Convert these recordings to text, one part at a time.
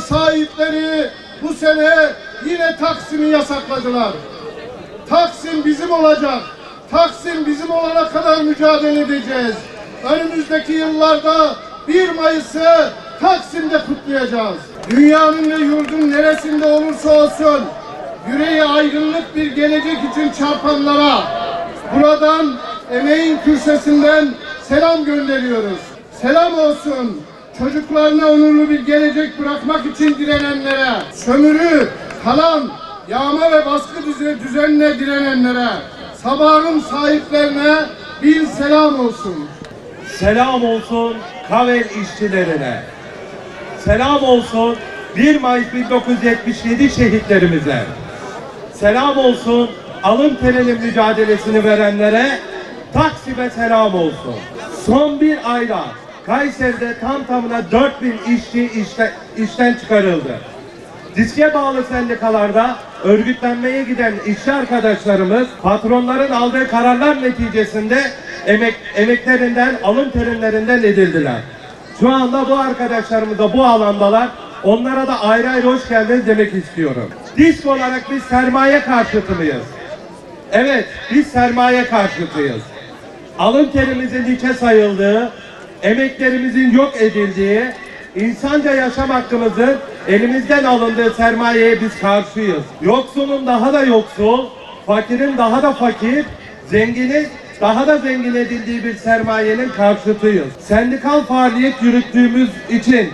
sahipleri bu sene yine Taksim'i yasakladılar. Taksim bizim olacak. Taksim bizim olana kadar mücadele edeceğiz. Önümüzdeki yıllarda 1 Mayıs'ı Taksim'de kutlayacağız. Dünyanın ve yurdun neresinde olursa olsun yüreği aydınlık bir gelecek için çarpanlara buradan emeğin kürsesinden selam gönderiyoruz. Selam olsun çocuklarına onurlu bir gelecek bırakmak için direnenlere, sömürü, kalan, yağma ve baskı düze- düzenine direnenlere, sabahın sahiplerine bir selam olsun. Selam olsun Kavel işçilerine. Selam olsun 1 Mayıs 1977 şehitlerimize. Selam olsun alın terinin mücadelesini verenlere Taksim'e selam olsun. Son bir ayda Kayseri'de tam tamına 4000 işçi işte, işten çıkarıldı. Diske bağlı sendikalarda örgütlenmeye giden işçi arkadaşlarımız patronların aldığı kararlar neticesinde emek, emeklerinden, alın terimlerinden edildiler. Şu anda bu arkadaşlarımız da bu alandalar. Onlara da ayrı ayrı hoş geldiniz demek istiyorum. Disk olarak biz sermaye karşıtıyız. Evet, biz sermaye karşıtıyız. Alın terimizin hiçe sayıldığı, emeklerimizin yok edildiği, insanca yaşam hakkımızın elimizden alındığı sermayeye biz karşıyız. Yoksulun daha da yoksul, fakirin daha da fakir, zenginin daha da zengin edildiği bir sermayenin karşıtıyız. Sendikal faaliyet yürüttüğümüz için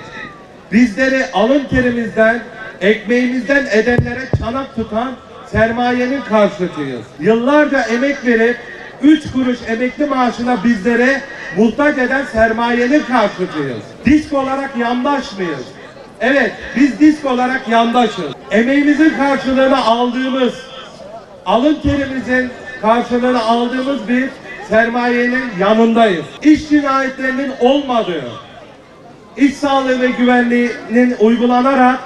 bizleri alın terimizden, ekmeğimizden edenlere çanak tutan sermayenin karşıtıyız. Yıllarca emek verip 3 kuruş emekli maaşına bizlere muhtaç eden sermayenin karşıtıyız. Disk olarak yandaş mıyız? Evet, biz disk olarak yandaşız. Emeğimizin karşılığını aldığımız, alın terimizin karşılığını aldığımız bir sermayenin yanındayız. İş cinayetlerinin olmadığı, iş sağlığı ve güvenliğinin uygulanarak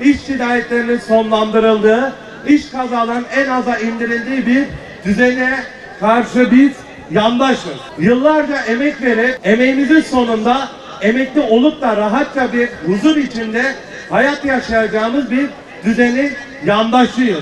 iş cinayetlerinin sonlandırıldığı, iş kazalarının en aza indirildiği bir düzene karşı biz yandaşız. Yıllarca emek verip emeğimizin sonunda emekli olup da rahatça bir huzur içinde hayat yaşayacağımız bir düzenin yandaşıyız.